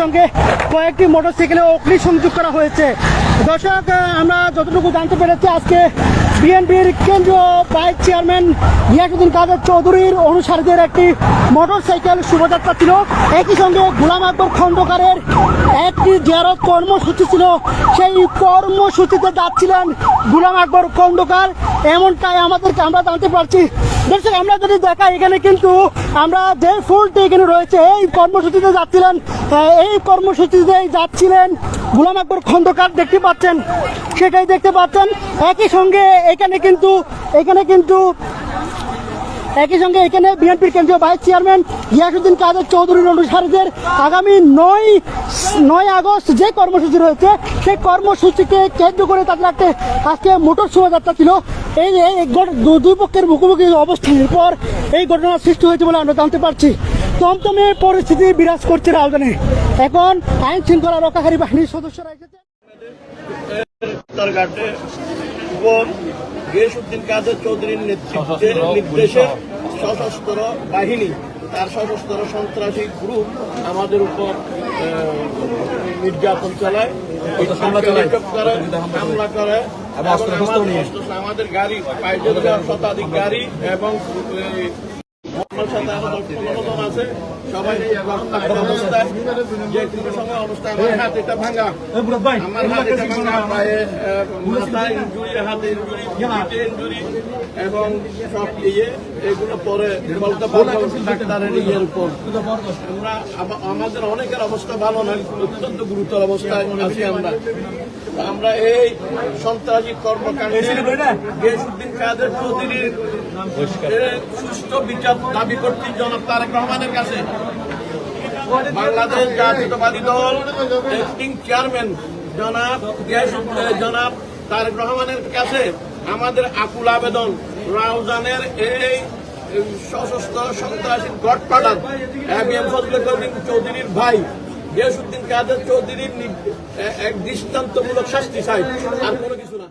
সঙ্গে কয়েকটি মোটরসাইকেলে অগ্নি সংযোগ করা হয়েছে। দর্শক আমরা যতটুকু জানতে পেরেছি, আজকে বিএনপির কেন্দ্রীয় ভাইস চেয়ারম্যান গিয়াসুদ্দিন কাদের চৌধুরীর অনুসারীদের একটি মোটরসাইকেল শুভযাত্রা ছিল। একই সঙ্গে গোলাম আকবর খন্দকারের একটি জিয়ারত কর্মসূচি ছিল। সেই কর্মসূচিতে যাচ্ছিলেন গোলাম আকবর খন্দকার। এমনটাই আমাদেরকে আমরা জানতে পারছি। দর্শক, আমরা যদি দেখাই, এখানে কিন্তু আমরা যে ফুলটি এখানে রয়েছে, এই কর্মসূচিতে যাচ্ছিলেন এই কর্মসূচিতে যাচ্ছিলেন গুলাম আকবর খন্দকার, দেখতে পাচ্ছেন, সেটাই দেখতে পাচ্ছেন। একই সঙ্গে এখানে কিন্তু এখানে কিন্তু, একই সঙ্গে এখানে বিএনপির কেন্দ্রীয় ভাইস চেয়ারম্যান গিয়াসুদ্দিন কাদের চৌধুরীর অনুসারীদের আগামী নয় নয় আগস্ট যে কর্মসূচি রয়েছে, সেই কর্মসূচিকে কেন্দ্র করে তাদের একটা, আজকে মোটর শোভাযাত্রা ছিল। এই দুই পক্ষের মুখোমুখি অবস্থানের পর এই ঘটনার সৃষ্টি হয়েছে বলে আমরা জানতে পারছি। তমতমে পরিস্থিতি বিরাজ করছে রাজধানী এখন আইন শৃঙ্খলা রক্ষাকারী বাহিনীর সদস্যরা এসেছে। গিয়াসুদ্দিন কাদের চৌধুরীর নেতৃত্বে নির্দেশে সশস্ত্র বাহিনী তার সশস্ত্র সন্ত্রাসী গ্রুপ আমাদের উপর নির্যাতন চালায়। হামলা চালায়। হামলা করে এবং আমাদের গাড়ি শতাধিক গাড়ি এবং এবং সব ইয়ে এগুলো পরে বলতে পারব ডাক্তারের ইয়ের উপর। আমরা আমাদের অনেকের অবস্থা ভালো নয় অত্যন্ত গুরুতর অবস্থায় আছি আমরা। আমরা এই সন্ত্রাসী কর্মকাণ্ডে গিয়াসুদ্দিন কাদের চৌধুরীর সুষ্ঠু বিচার দাবি করছি জনাব তারেক রহমানের কাছে। বাংলাদেশ জাতীয়তাবাদী দল অ্যাক্টিং চেয়ারম্যান জনাব জনাব তারেক রহমানের কাছে আমাদের আকুল আবেদন। রাউজানের এই সশস্ত্র সন্ত্রাসী গডফাদার এম এম ফজলে চৌধুরীর ভাই। গিয়াসুদ্দিন কাদের চৌধুরীর এক দৃষ্টান্তমূলক শাস্তি চাই আর কোনো কিছু না।